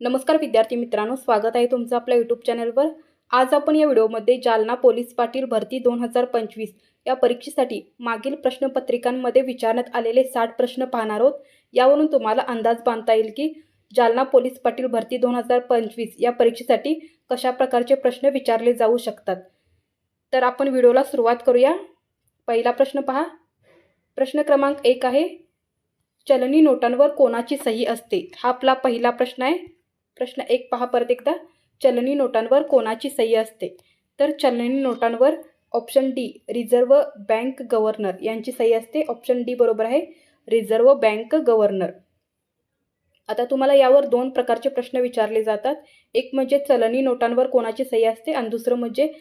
नमस्कार विद्यार्थी मित्रांनो स्वागत आहे तुमचं आपल्या यूट्यूब चॅनलवर आज आपण या व्हिडिओमध्ये जालना पोलीस पाटील भरती दोन हजार पंचवीस या परीक्षेसाठी मागील प्रश्नपत्रिकांमध्ये विचारण्यात आलेले साठ प्रश्न पाहणार आहोत. यावरून तुम्हाला अंदाज बांधता येईल की जालना पोलीस पाटील भरती दोन हजार पंचवीस या परीक्षेसाठी कशा प्रकारचे प्रश्न विचारले जाऊ शकतात. तर आपण व्हिडिओला सुरुवात करूया. पहिला प्रश्न पहा. प्रश्न क्रमांक एक आहे. चलनी नोटांवर कोणाची सही असते? हा आपला पहिला प्रश्न आहे. प्रश्न एक पहा परत एकदा. चलनी नोटांवर कोणाची सही असते? तर चलनी नोटांवर option D reserve bank governor यांची सही असते. ऑप्शन डी बरोबर आहे रिझर्व्ह बँक गव्हर्नर आता तुम्हाला यावर दोन प्रकारचे प्रश्न विचारले जातात. एक म्हणजे चलनी नोटांवर कोणाची सही असते आणि दुसरं म्हणजे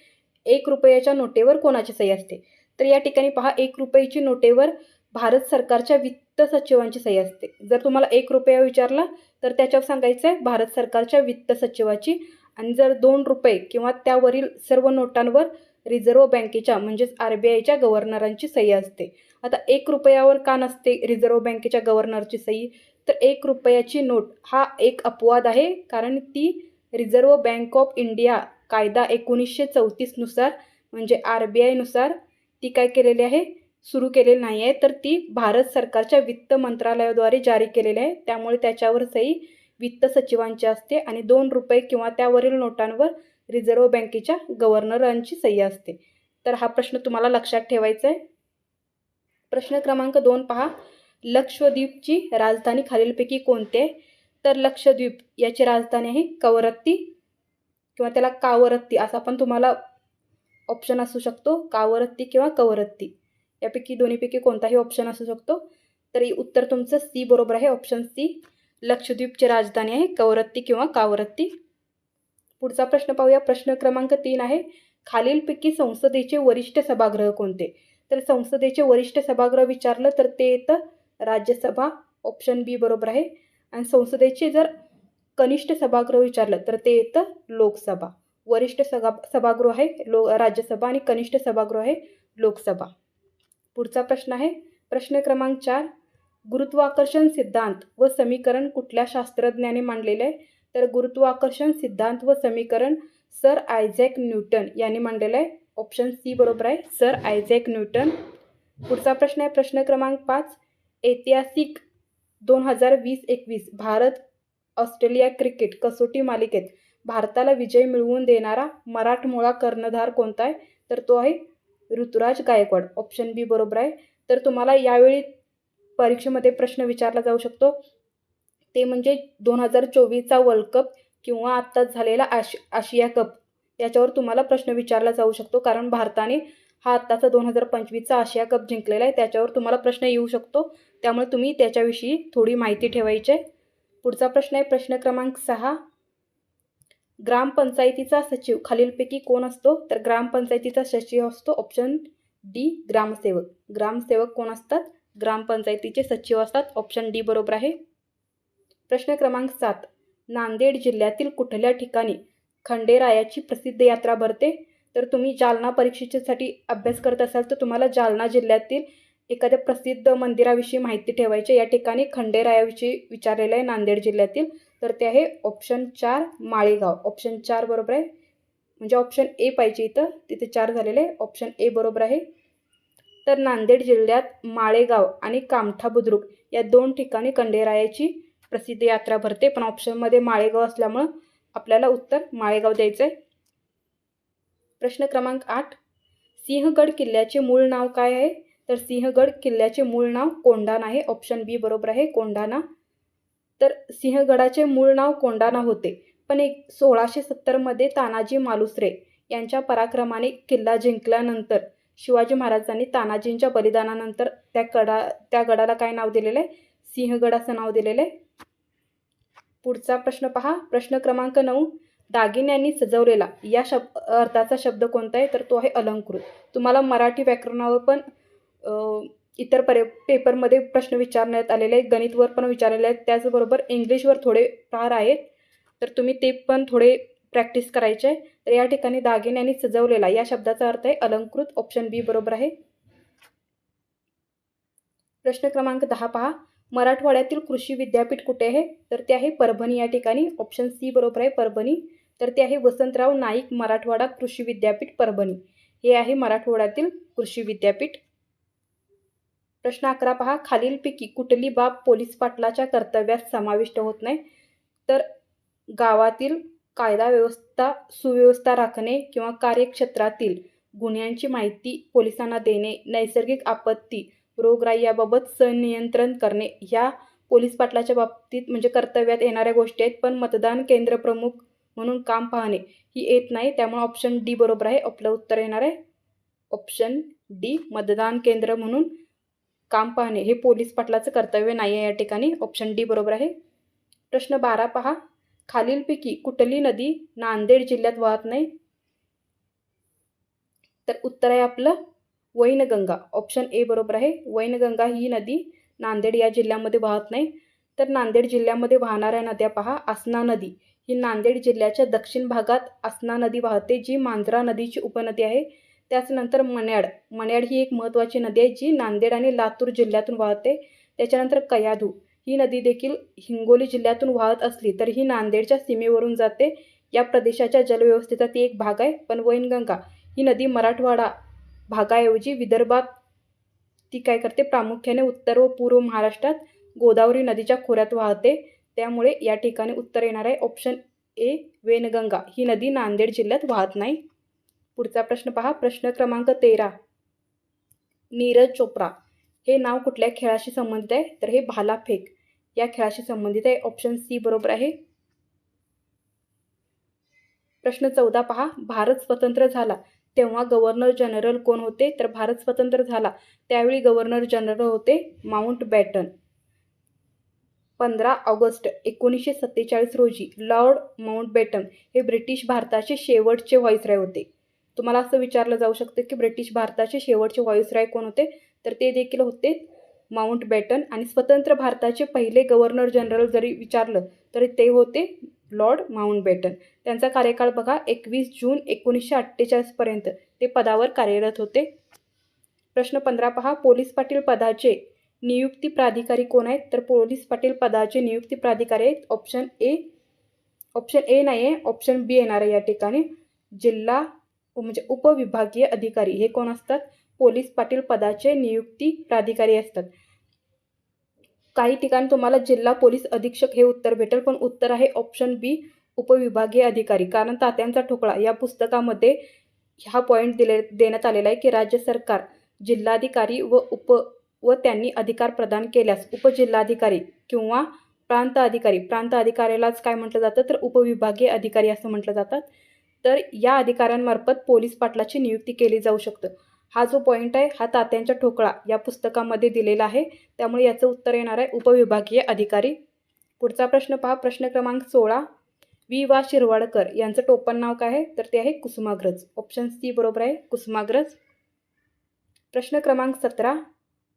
एक रुपयाच्या नोटेवर कोणाची सही असते. तर या ठिकाणी पहा एक रुपयाची नोटेवर भारत सरकारच्या वित्त सचिवांची सही असते. जर तुम्हाला एक रुपया विचारला तर त्याच्यावर सांगायचं आहे भारत सरकारच्या वित्त सचिवाची आणि जर दोन रुपये किंवा त्यावरील सर्व नोटांवर रिझर्व्ह बँकेच्या म्हणजेच आर बी आयच्या गव्हर्नरांची सही असते. आता एक रुपयावर का नसते रिझर्व्ह बँकेच्या गव्हर्नरची सही? तर एक रुपयाची नोट हा एक अपवाद आहे कारण ती रिझर्व्ह बँक ऑफ इंडिया कायदा एकोणीसशे चौतीसनुसार म्हणजे आर बी आयनुसार ती काय केलेली आहे? सुरू केलेली नाही आहे तर ती भारत सरकारच्या वित्त मंत्रालयाद्वारे जारी केलेली आहे. त्यामुळे त्याच्यावर सही वित्त सचिवांची असते आणि दोन रुपये किंवा त्यावरील नोटांवर रिझर्व्ह बँकेच्या गव्हर्नरांची सही असते. तर हा प्रश्न तुम्हाला लक्षात ठेवायचा आहे. प्रश्न क्रमांक दोन पहा. लक्षद्वीपची राजधानी खालीलपैकी कोणती आहे? तर लक्षद्वीप याची राजधानी आहे कवरत्ती किंवा त्याला कावरत्ती असा पण तुम्हाला ऑप्शन असू शकतो. कावरत्ती किंवा कवरत्ती. यापैकी दोन्हीपैकी कोणताही ऑप्शन असू शकतो. तरी उत्तर तुमचं सी बरोबर आहे ऑप्शन सी लक्षद्वीपची राजधानी आहे कवरत्ती किंवा कावरत्ती. पुढचा प्रश्न पाहूया. प्रश्न क्रमांक तीन आहे खालीलपैकी संसदेचे वरिष्ठ सभागृह कोणते? तर संसदेचे वरिष्ठ सभागृह विचारलं तर ते येतं राज्यसभा ऑप्शन बी बरोबर आहे. आणि संसदेचे जर कनिष्ठ सभागृह विचारलं तर ते येतं लोकसभा. वरिष्ठ सभा सभागृह आहे लो राज्यसभा आणि कनिष्ठ सभागृह आहे लोकसभा. पुढचा प्रश्न आहे. प्रश्न क्रमांक चार. गुरुत्वाकर्षण सिद्धांत व समीकरण कुठल्या शास्त्रज्ञाने मांडलेले? आहे तर गुरुत्वाकर्षण सिद्धांत व समीकरण सर आयझॅक न्यूटन यांनी मांडलेलं. आहे ऑप्शन सी बरोबर आहे. Sir Isaac Newton. पुढचा प्रश्न आहे. प्रश्न क्रमांक पाच. ऐतिहासिक दोन हजार वीस एकवीस भारत ऑस्ट्रेलिया क्रिकेट कसोटी मालिकेत भारताला विजय मिळवून देणारा मराठमोळा कर्णधार कोणता आहे? तर तो आहे ऋतुराज गायकवाड. ऑप्शन बी बरोबर आहे. तर तुम्हाला यावेळी परीक्षेमध्ये प्रश्न विचारला जाऊ शकतो. ते म्हणजे दोन हजार चोवीसचा वर्ल्ड कप किंवा आत्ताच झालेला आश आशिया कप याच्यावर तुम्हाला प्रश्न विचारला जाऊ शकतो. कारण भारताने हा आत्ताचा दोन हजार पंचवीसचा आशिया कप जिंकलेला आहे. त्याच्यावर तुम्हाला प्रश्न येऊ शकतो. त्यामुळे तुम्ही त्याच्याविषयी थोडी माहिती ठेवायची आहे. पुढचा प्रश्न आहे. प्रश्न क्रमांक सहा. ग्रामपंचायतीचा सचिव. खालीलपैकी कोण असतो? तर ग्रामपंचायतीचा सचिव असतो ऑप्शन डी ग्रामसेवक. ग्रामसेवक कोण असतात? ग्रामपंचायतीचे सचिव असतात. ऑप्शन डी बरोबर आहे. प्रश्न क्रमांक सात. नांदेड जिल्ह्यातील कुठल्या ठिकाणी खंडेरायाची प्रसिद्ध यात्रा भरते? तर तुम्ही जालना परीक्षेसाठी अभ्यास करत असाल तर तुम्हाला जालना जिल्ह्यातील एखाद्या प्रसिद्ध मंदिराविषयी माहिती ठेवायची या ठिकाणी खंडेरायाविषयी विचारलेलं आहे नांदेड जिल्ह्यातील. तर ते आहे ऑप्शन चार माळेगाव. ऑप्शन चार बरोबर आहे. म्हणजे ऑप्शन ए पाहिजे इथं. तिथे चार झालेले आहे. ऑप्शन ए बरोबर आहे. तर नांदेड जिल्ह्यात माळेगाव आणि कामठा बुद्रुक या दोन ठिकाणी कंडेरायाची प्रसिद्ध यात्रा भरते. पण ऑप्शनमध्ये माळेगाव असल्यामुळं आपल्याला उत्तर माळेगाव द्यायचं आहे प्रश्न क्रमांक आठ. सिंहगड किल्ल्याचे मूळ नाव काय आहे? तर सिंहगड किल्ल्याचे मूळ नाव कोंढाणा आहे. ऑप्शन बी बरोबर आहे कोंढाणा. तर सिंहगडाचे मूळ नाव कोंडाना होते. पण एक सोळाशे सत्तरमध्ये तानाजी मालुसरे यांच्या पराक्रमाने किल्ला जिंकल्यानंतर शिवाजी महाराजांनी तानाजींच्या बलिदानानंतर त्या गडा त्या गडाला काय नाव दिलेलं? आहे सिंहगड असं नाव दिलेलं? आहे पुढचा प्रश्न पहा. प्रश्न क्रमांक नऊ. दागिन्यांनी सजवलेला. या शब्द अर्थाचा शब्द कोणता आहे? तर तो आहे अलंकृत. तुम्हाला मराठी व्याकरणावर पण इतर परे पेपरमध्ये प्रश्न विचारण्यात आलेले आहेत. गणितवर पण विचारलेले आहेत. त्याचबरोबर इंग्लिशवर थोडे फार आहेत. तर तुम्ही ते पण थोडे प्रॅक्टिस करायचे आहे. तर या ठिकाणी दागिन्यांनी सजवलेला या शब्दाचा अर्थ आहे अलंकृत. ऑप्शन बी बरोबर आहे. प्रश्न क्रमांक दहा पहा. मराठवाड्यातील कृषी विद्यापीठ कुठे आहे? तर ते आहे परभणी या ठिकाणी. ऑप्शन सी बरोबर आहे परभणी. तर ते आहे वसंतराव नाईक मराठवाडा कृषी विद्यापीठ परभणी. हे आहे मराठवाड्यातील कृषी विद्यापीठ. प्रश्न अकरा पहा. खालीलपैकी कुठली बाब पोलीस पाटलाच्या कर्तव्यात समाविष्ट होत नाही? तर गावातील कायदा व्यवस्था सुव्यवस्था राखणे किंवा कार्यक्षेत्रातील गुन्ह्यांची माहिती पोलिसांना देणे नैसर्गिक आपत्ती रोगराई याबाबत संनियंत्रण करणे ह्या पोलीस पाटलाच्या बाबतीत म्हणजे कर्तव्यात येणाऱ्या गोष्टी आहेत. पण मतदान केंद्र प्रमुख म्हणून काम पाहणे ही येत नाही. त्यामुळे ऑप्शन डी बरोबर आहे. आपलं उत्तर येणार आहे. ऑप्शन डी मतदान केंद्र म्हणून काम पाहणे हे पोलीस पाटलाचं कर्तव्य नाही आहे या ठिकाणी. ऑप्शन डी बरोबर आहे. प्रश्न बारा पहा. खालीलपैकी कुठली नदी नांदेड जिल्ह्यात वाहत नाही? तर उत्तर आहे आपलं वैनगंगा. ऑप्शन ए बरोबर आहे. वैनगंगा ही नदी नांदेड या जिल्ह्यामध्ये वाहत नाही. तर नांदेड जिल्ह्यामध्ये वाहणाऱ्या नद्या पहा. आसना नदी. ही नांदेड जिल्ह्याच्या दक्षिण भागात आसना नदी वाहते जी मांजरा नदीची उपनदी आहे. त्याचनंतर मन्याड मन्याड ही एक महत्त्वाची नदी आहे जी नांदेड आणि लातूर जिल्ह्यातून वाहते. त्याच्यानंतर कयाधू. ही नदी देखील हिंगोली जिल्ह्यातून वाहत असली तर ही नांदेडच्या सीमेवरून जाते. या प्रदेशाच्या जलव्यवस्थेचा ती एक भाग आहे. पण वैनगंगा ही नदी मराठवाडा भागाऐवजी विदर्भात ती काय करते? प्रामुख्याने उत्तर व पूर्व महाराष्ट्रात गोदावरी नदीच्या खोऱ्यात वाहते. त्यामुळे या ठिकाणी उत्तर येणार आहे ऑप्शन ए वेनगंगा. ही नदी नांदेड जिल्ह्यात वाहत नाही. पुढचा प्रश्न पहा. प्रश्न क्रमांक तेरा. नीरज चोप्रा. हे नाव कुठल्या खेळाशी संबंधित आहे? तर हे भालाफेक या खेळाशी संबंधित आहे. ऑप्शन सी बरोबर आहे. प्रश्न चौदा पहा. भारत स्वतंत्र झाला. तेव्हा गव्हर्नर जनरल कोण होते? तर भारत स्वतंत्र झाला. त्यावेळी गव्हर्नर जनरल होते माउंट बॅटन पंधरा ऑगस्ट एकोणीसशे सत्तेचाळीस रोजी लॉर्ड माउंट बॅटन हे ब्रिटिश भारताचे शेवटचे व्हाईसराय होते. तुम्हाला असं विचारलं जाऊ शकतं की ब्रिटिश भारताचे शेवटचे व्हाईसराय कोण होते? तर ते देखील होते माउंट बॅटन. आणि स्वतंत्र भारताचे पहिले गव्हर्नर जनरल जरी विचारलं तरी ते होते लॉर्ड माउंट बॅटन. त्यांचा कार्यकाळ बघा एकवीस जून एकोणीसशे अठ्ठेचाळीसपर्यंत ते पदावर कार्यरत होते. प्रश्न पंधरा पहा पोलीस पाटील पदाचे नियुक्ती प्राधिकारी कोण आहेत? तर पोलीस पाटील पदाचे नियुक्ती प्राधिकारी आहेत ऑप्शन ए ऑप्शन ए नाही आहे ऑप्शन बी येणार आहे या ठिकाणी. जिल्हा म्हणजे उपविभागीय अधिकारी हे कोण असतात? पोलीस पाटील पदाचे नियुक्ती प्राधिकारी असतात. काही ठिकाणी तुम्हाला जिल्हा पोलीस अधीक्षक हे उत्तर भेटेल पण उत्तर आहे ऑप्शन बी उपविभागीय अधिकारी. कारण तात्यांचा ठोकळा या पुस्तकामध्ये हा पॉईंट दिले देण्यात आलेला आहे की राज्य सरकार जिल्हाधिकारी व उप व त्यांनी अधिकार प्रदान केल्यास उपजिल्हाधिकारी किंवा प्रांत अधिकारी प्रांत अधिकाऱ्यालाच काय म्हटलं जातं? तर उपविभागीय अधिकारी असं म्हटलं जातात. तर या अधिकाऱ्यांमार्फत पोलीस पाटलाची नियुक्ती केली जाऊ शकतं. हा जो पॉईंट आहे हा तात्यांच्या ठोकळा या पुस्तकामध्ये दिलेला आहे. त्यामुळे याचं उत्तर येणार आहे उपविभागीय अधिकारी. पुढचा प्रश्न पहा. प्रश्न क्रमांक सोळा. वि वा. शिरवाडकर यांचं टोपण नाव काय आहे? तर ते आहे कुसुमाग्रज. ऑप्शन सी बरोबर आहे कुसुमाग्रज. प्रश्न क्रमांक सतरा.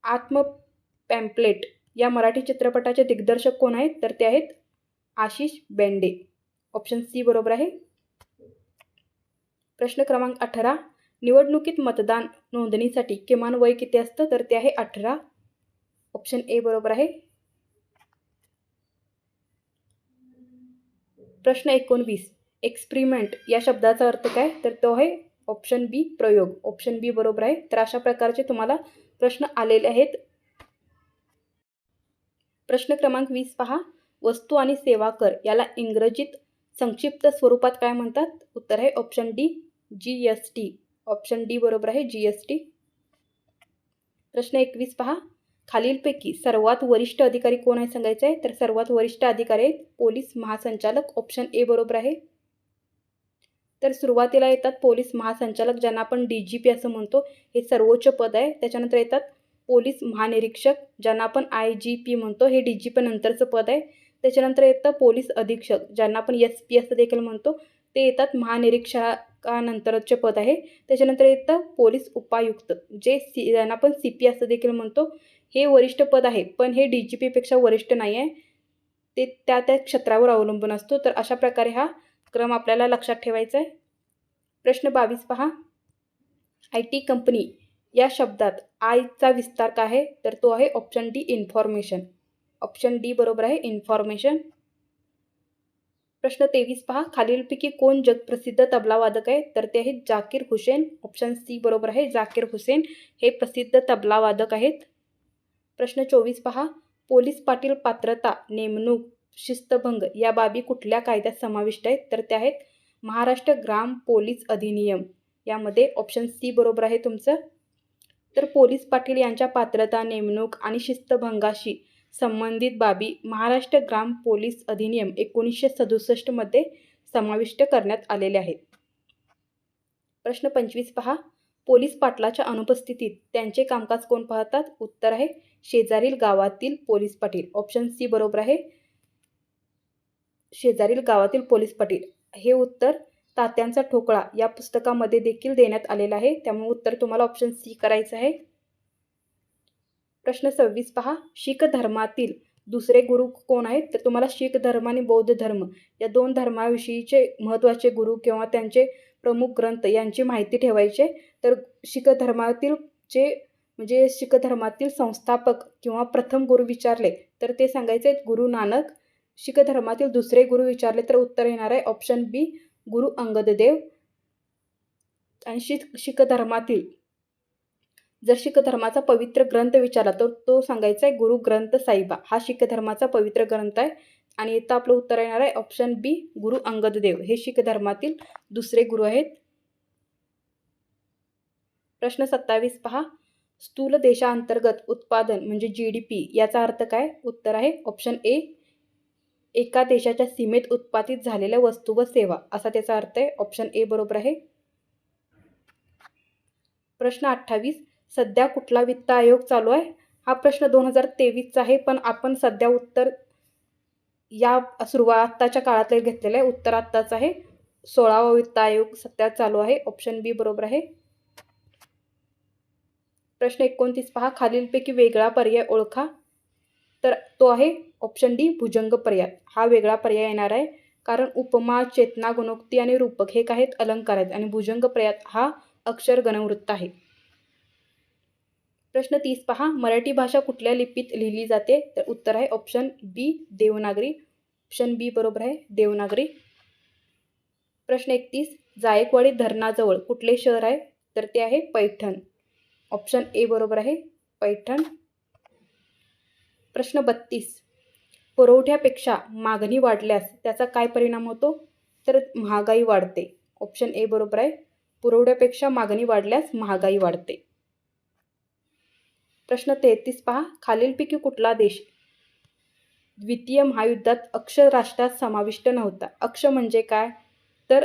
आत्म पॅम्पलेट या मराठी चित्रपटाचे दिग्दर्शक कोण आहेत? तर ते आहेत आशिष बेंडे. ऑप्शन सी बरोबर आहे प्रश्न क्रमांक अठरा निवडणुकीत मतदान नोंदणीसाठी किमान वय किती असतं? तर ते आहे अठरा. ऑप्शन ए बरोबर आहे. प्रश्न एकोणवीस एक्सपेरिमेंट या शब्दाचा अर्थ काय? तर तो आहे ऑप्शन बी प्रयोग. ऑप्शन बी बरोबर आहे. तर अशा प्रकारचे तुम्हाला प्रश्न आलेले आहेत. प्रश्न क्रमांक वीस पहा. वस्तू आणि सेवा कर याला इंग्रजीत संक्षिप्त स्वरूपात काय म्हणतात? उत्तर आहे option D G S T option D बरोबर आहे जी एस टी प्रश्न एकवीस पहा. खालीलपैकी सर्वात वरिष्ठ अधिकारी कोण आहे सांगायचं आहे तर सर्वात वरिष्ठ अधिकारी आहेत पोलीस महासंचालक. ऑप्शन ए बरोबर आहे. तर सुरुवातीला येतात पोलीस महासंचालक ज्यांना आपण डी जी पी असं म्हणतो. हे सर्वोच्च पद आहे. त्याच्यानंतर येतात पोलीस महानिरीक्षक ज्यांना आपण आय जी पी म्हणतो. हे डी जी पी नंतरचं पद आहे. त्याच्यानंतर येतं पोलीस अधीक्षक ज्यांना आपण एस पी असं देखील म्हणतो. ते येतात नंतरचे पद आहे. त्याच्यानंतर येतं पोलीस उपायुक्त जे सी ज्यांना आपण सी पी असं देखील म्हणतो हे वरिष्ठ पद आहे पण हे डी जी पीपेक्षा वरिष्ठ नाही आहे. ते त्या त्या क्षेत्रावर अवलंबून असतो. तर अशा प्रकारे हा क्रम आपल्याला लक्षात ठेवायचा आहे. प्रश्न बावीस पहा. आय टी कंपनी या शब्दात आयचा विस्तार काय आहे? तर तो आहे option D information. Option D बरोबर आहे इन्फॉर्मेशन. प्रश्न तेवीस पहा. खालीलपैकी कोण जगप्रसिद्ध तबलावादक आहे? तर ते आहेत जाकीर हुसेन. ऑप्शन सी बरोबर आहे. जाकीर हुसेन हे प्रसिद्ध तबलावादक आहेत. प्रश्न चोवीस पहा. पोलीस पाटील पात्रता नेमणूक शिस्तभंग या बाबी कुठल्या कायद्यात समाविष्ट आहेत? तर त्या आहेत महाराष्ट्र ग्राम पोलीस अधिनियम. यामध्ये ऑप्शन सी बरोबर आहे तुमचं. तर पोलीस पाटील यांच्या पात्रता नेमणूक आणि शिस्तभंगाशी संबंधित बाबी महाराष्ट्र ग्राम पोलीस अधिनियम एकोणीसशे सदुसष्टमध्ये समाविष्ट करण्यात आलेले आहेत. प्रश्न पंचवीस पहा. पोलीस पाटलाच्या अनुपस्थितीत त्यांचे कामकाज कोण पाहतात? उत्तर आहे शेजारील गावातील पोलीस पाटील. ऑप्शन सी बरोबर आहे. शेजारील गावातील पोलीस पाटील. हे उत्तर तात्यांचा ठोकळा या पुस्तकामध्ये देखील देण्यात आलेलं आहे. त्यामुळे उत्तर तुम्हाला ऑप्शन सी करायचं आहे. प्रश्न सव्वीस पहा. शीख धर्मातील दुसरे गुरु कोण आहेत? तर तुम्हाला शीख धर्म आणि बौद्ध धर्म या दोन धर्माविषयीचे महत्त्वाचे गुरु किंवा त्यांचे प्रमुख ग्रंथ यांची माहिती ठेवायचे तर शीख धर्मातील जे म्हणजे शीख धर्मातील संस्थापक किंवा प्रथम गुरु विचारले तर ते सांगायचे गुरु नानक. शीख धर्मातील दुसरे गुरु विचारले तर उत्तर येणार आहे ऑप्शन बी गुरु अंगददेव. आणि शीख शीख धर्मातील जर शिख धर्माचा पवित्र ग्रंथ विचारला तर तो सांगायचा आहे गुरु ग्रंथ साहिबा. हा शीख धर्माचा पवित्र ग्रंथ आहे. आणि इथं आपलं उत्तर येणार आहे ऑप्शन बी गुरु अंगददेव. हे शीख धर्मातील दुसरे गुरु आहेत. प्रश्न सत्तावीस पहा. स्थूल देशांतर्गत उत्पादन म्हणजे जी डी पी याचा अर्थ काय? उत्तर आहे ऑप्शन ए एका देशाच्या सीमेत उत्पादित झालेल्या वस्तू व सेवा. असा त्याचा अर्थ आहे ऑप्शन ए बरोबर आहे. प्रश्न अठ्ठावीस सध्या कुठला वित्त आयोग चालू आहे? हा प्रश्न दोन हजार तेवीसचा आहे पण आपण सध्या उत्तर या सुरुवात आत्ताच्या काळातले घेतलेलं आहे उत्तर आत्ताच आहे. सोळावा वित्त आयोग सध्या चालू आहे. ऑप्शन बी बरोबर आहे. प्रश्न एकोणतीस पहा. खालीलपैकी वेगळा पर्याय ओळखा. तर तो आहे ऑप्शन डी भुजंग पर्याय. हा वेगळा पर्याय येणार आहे. कारण उपमा चेतना गुणोक्ती आणि रूपक हे काय आहेत? अलंकार आहेत. आणि भुजंग पर्याय हा अक्षर गणवृत्त आहे. प्रश्न तीस पहा. मराठी भाषा कुठल्या लिपीत लिहिली जाते? तर उत्तर आहे option B Devanagari. Option B बरोबर आहे देवनागरी. प्रश्न एकतीस. जायकवाडी धरणाजवळ कुठले शहर आहे? तर ते आहे पैठण. ऑप्शन ए बरोबर आहे पैठण. प्रश्न बत्तीस. पुरवठ्यापेक्षा मागणी वाढल्यास त्याचा काय परिणाम होतो? तर महागाई वाढते. ऑप्शन ए बरोबर आहे पुरवठ्यापेक्षा मागणी वाढल्यास महागाई वाढते. प्रश्न तेहतीस पहा. खालीलपैकी कुठला देश द्वितीय महायुद्धात अक्ष राष्ट्रात समाविष्ट नव्हता? अक्ष म्हणजे काय? तर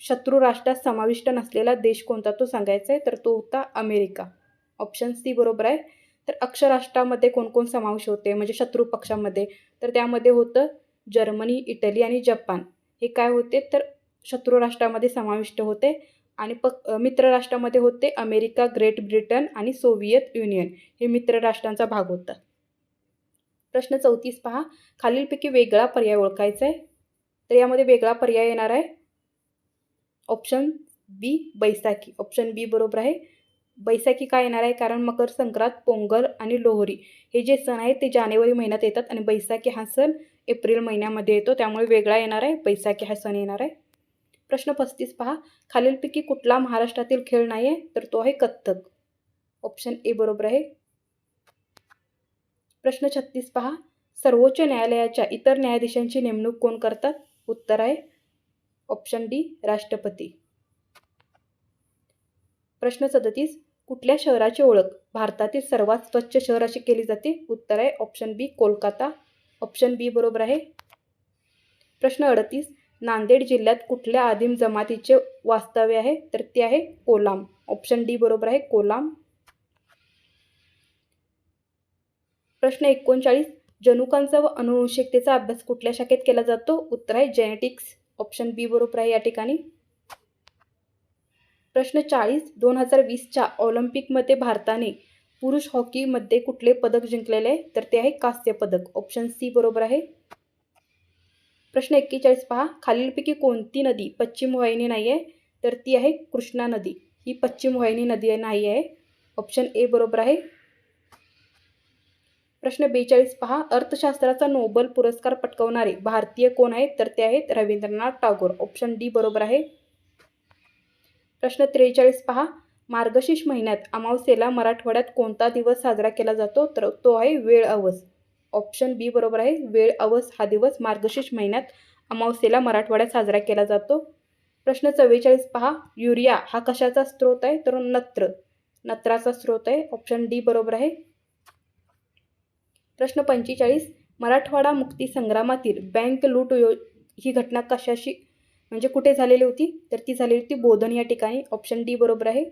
शत्रू राष्ट्रात समाविष्ट नसलेला देश कोणता तो सांगायचा आहे? तर तो होता अमेरिका. ऑप्शन सी बरोबर आहे. तर अक्षराष्ट्रामध्ये कोणकोण समावेश होते? म्हणजे शत्रू पक्षामध्ये. तर त्यामध्ये होतं जर्मनी इटली आणि जपान. हे काय होते? तर शत्रू राष्ट्रामध्ये समाविष्ट होते. आणि प मित्रराष्ट्रामध्ये होते अमेरिका ग्रेट ब्रिटन आणि सोव्हिएत युनियन. हे मित्रराष्ट्रांचा भाग होता. प्रश्न चौतीस पहा. खालीलपैकी वेगळा पर्याय ओळखायचा आहे. तर यामध्ये वेगळा पर्याय येणार आहे. Option B Baisakhi. Option B बरोबर आहे. बैसाखी काय येणार आहे? कारण मकर संक्रांत पोंगल आणि लोहरी हे जे सण आहेत ते जानेवारी महिन्यात येतात आणि बैसाखी हा सण एप्रिल महिन्यामध्ये येतो. त्यामुळे वेगळा येणार आहे. बैसाखी हा सण येणार आहे. प्रश्न पस्तीस पहा. खालीलपैकी कुठला महाराष्ट्रातील खेळ नाही आहे तर तो आहे कथ्थक. ऑप्शन ए बरोबर आहे. प्रश्न छत्तीस पहा. सर्वोच्च न्यायालयाच्या इतर न्यायाधीशांची नेमणूक कोण करतात? उत्तर आहे. ऑप्शन डी राष्ट्रपती. प्रश्न सदतीस. कुठल्या शहराची ओळख? भारतातील सर्वात स्वच्छ शहर अशी केली जाते? उत्तर आहे. Option B Kolkata. Option B बरोबर आहे. प्रश्न अडतीस. नांदेड जिल्ह्यात कुठल्या आदिम जमातीचे वास्तव्य आहे? तर ते आहे कोलाम. ऑप्शन डी बरोबर आहे कोलाम. प्रश्न एकोणचाळीस. जनुकांचा व अनुवंशिकतेचा अभ्यास कुठल्या शाखेत केला जातो? उत्तर आहे जेनेटिक्स ऑप्शन बी बरोबर आहे या ठिकाणी. प्रश्न चाळीस. दोन हजार वीसच्या ऑलिम्पिकमध्ये भारताने पुरुष हॉकीमध्ये कुठले पदक जिंकलेले आहे? तर ते आहे कांस्य पदक. ऑप्शन सी बरोबर आहे प्रश्न एक्केचाळीस पहा. खालीलपैकी कोणती नदी पश्चिम वाहिनी नाही आहे तर ती आहे कृष्णा नदी. ही पश्चिम वाहिनी नदी नाही आहे ऑप्शन ए बरोबर आहे. प्रश्न बेचाळीस पहा. अर्थशास्त्राचा नोबल पुरस्कार पटकवणारे भारतीय कोण आहेत? तर ते आहेत रवींद्रनाथ टागोर. ऑप्शन डी बरोबर आहे. प्रश्न त्रेचाळीस पहा. मार्गशीर्ष महिन्यात अमावस्येला मराठवाड्यात कोणता दिवस साजरा केला जातो? तर तो आहे वेळ अवस ऑप्शन बी बरोबर आहे. वेळ अवस हा दिवस मार्गशीर्ष महिन्यात अमावस्येला मराठवाड्यात साजरा केला जातो. प्रश्न चव्वेचाळीस पहा. युरिया हा कशाचा स्रोत आहे? तर नत्र. नत्राचा स्रोत आहे. ऑप्शन डी बरोबर आहे. प्रश्न पंचेचाळीस. मराठवाडा मुक्ती संग्रामातील बँक लूट यो ही घटना कशाशी म्हणजे कुठे झालेली होती? तर ती झालेली होती बोधन या ठिकाणी. ऑप्शन डी बरोबर आहे.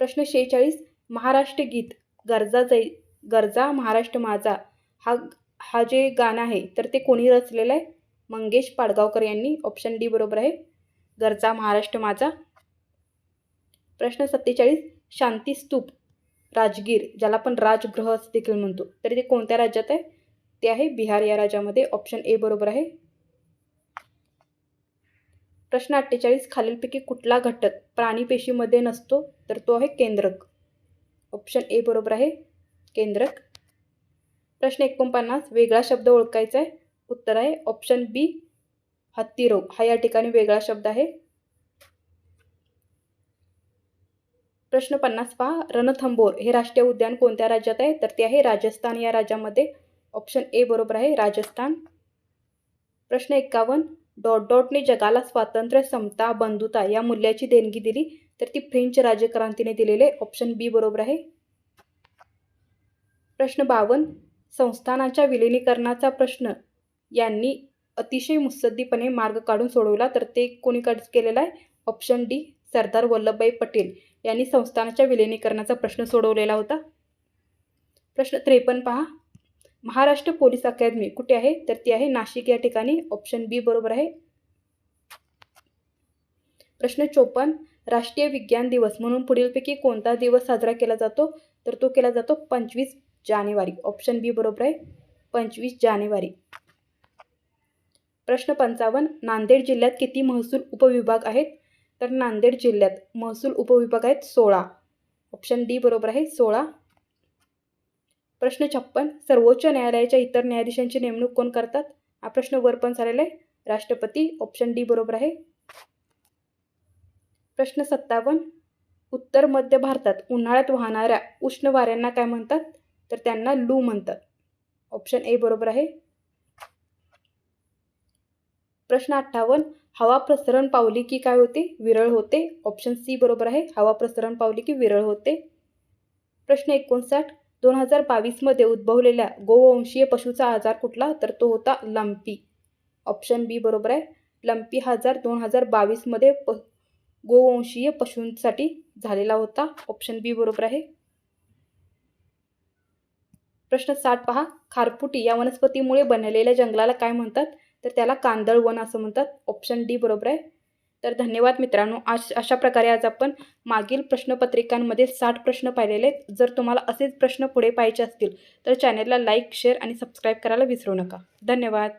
प्रश्न शेहेचाळीस. महाराष्ट्र गीत गरजा जै गरजा महाराष्ट्र माझा. हा हा जे गाणं आहे तर ते कोणी रचलेलं आहे? मंगेश पाडगावकर यांनी. ऑप्शन डी बरोबर आहे. गरजा महाराष्ट्र माझा. प्रश्न सत्तेचाळीस. शांतीस्तूप राजगीर ज्याला आपण राजगृह असं देखील म्हणतो. तर ते कोणत्या राज्यात आहे? ते आहे बिहार या राज्यामध्ये. ऑप्शन ए बरोबर आहे. प्रश्न अठ्ठेचाळीस. खालीलपैकी कुठला घटक प्राणीपेशीमध्ये नसतो तर तो आहे केंद्रक. ऑप्शन ए बरोबर आहे. केंद्रक. प्रश्न एकोणपन्नास वेगळा शब्द ओळखायचा आहे उत्तर आहे ऑप्शन बी हत्तीरोग. हा या ठिकाणी वेगळा शब्द आहे. प्रश्न पन्नास पहा रणथंबोर हे राष्ट्रीय उद्यान कोणत्या राज्यात आहे? तर ते आहे राजस्थान. या राज्यामध्ये ऑप्शन ए बरोबर आहे राजस्थान. प्रश्न एक्कावन्न डॉट डॉटने जगाला स्वातंत्र्य समता बंधुता या मूल्याची देणगी दिली तर ती फ्रेंच राज्यक्रांतीने दिलेले ऑप्शन बी बरोबर आहे. प्रश्न बावन्न संस्थानाच्या विलिनीकरणाचा प्रश्न. यांनी अतिशय मुत्सद्दीपणे मार्ग काढून सोडवला तर ते कोणी कड केलेला आहे? ऑप्शन डी सरदार वल्लभभाई पटेल यांनी संस्थानाच्या विलिनीकरणाचा प्रश्न सोडवलेला होता. प्रश्न त्रेपन्न पहा. महाराष्ट्र पोलीस अकॅदमी कुठे आहे? तर ती आहे नाशिक या ठिकाणी. ऑप्शन बी बरोबर आहे. प्रश्न चोपन्न राष्ट्रीय विज्ञान दिवस म्हणून पुढीलपैकी कोणता दिवस साजरा केला जातो? तर तो केला जातो पंचवीस जानेवारी. ऑप्शन बी बरोबर आहे. पंचवीस जानेवारी. प्रश्न पंचावन्न. नांदेड जिल्ह्यात किती महसूल उपविभाग आहेत? तर नांदेड जिल्ह्यात महसूल उपविभाग आहेत सोळा. ऑप्शन डी बरोबर आहे सोळा. प्रश्न छप्पन. सर्वोच्च न्यायालयाच्या इतर न्यायाधीशांची नेमणूक कोण करतात? हा प्रश्न वर पण झालेला आहे. राष्ट्रपती. ऑप्शन डी बरोबर आहे. प्रश्न सत्तावन्न. उत्तर मध्य भारतात उन्हाळ्यात वाहणाऱ्या उष्ण वाऱ्यांना काय म्हणतात? तर त्यांना लू म्हणतात. ऑप्शन ए बरोबर आहे. प्रश्न अठ्ठावन्न हवा प्रसरण पावली की काय होते? विरळ होते. ऑप्शन सी बरोबर आहे. हवा प्रसरण पावली की विरळ होते. प्रश्न एकोणसाठ दोन हजार बावीसमध्ये उद्भवलेल्या गोवंशीय पशूचा आजार कुठला? तर तो होता लंपी. ऑप्शन बी बरोबर आहे. लंपी हा आजार दोन हजार बावीसमध्ये प गोवंशीय पशूंसाठी झालेला होता. ऑप्शन बी बरोबर आहे. प्रश्न साठ पहा. खारफुटी या वनस्पतीमुळे बनलेल्या जंगलाला काय म्हणतात? तर त्याला कांदळ वन असं म्हणतात. ऑप्शन डी बरोबर आहे. तर धन्यवाद मित्रांनो. आज अशा प्रकारे आज आपण मागील प्रश्नपत्रिकांमध्ये साठ प्रश्न पाहिलेले आहेत. जर तुम्हाला असेच प्रश्न पुढे पाहायचे असतील तर चॅनेलला लाईक शेअर आणि सबस्क्राईब करायला विसरू नका. धन्यवाद.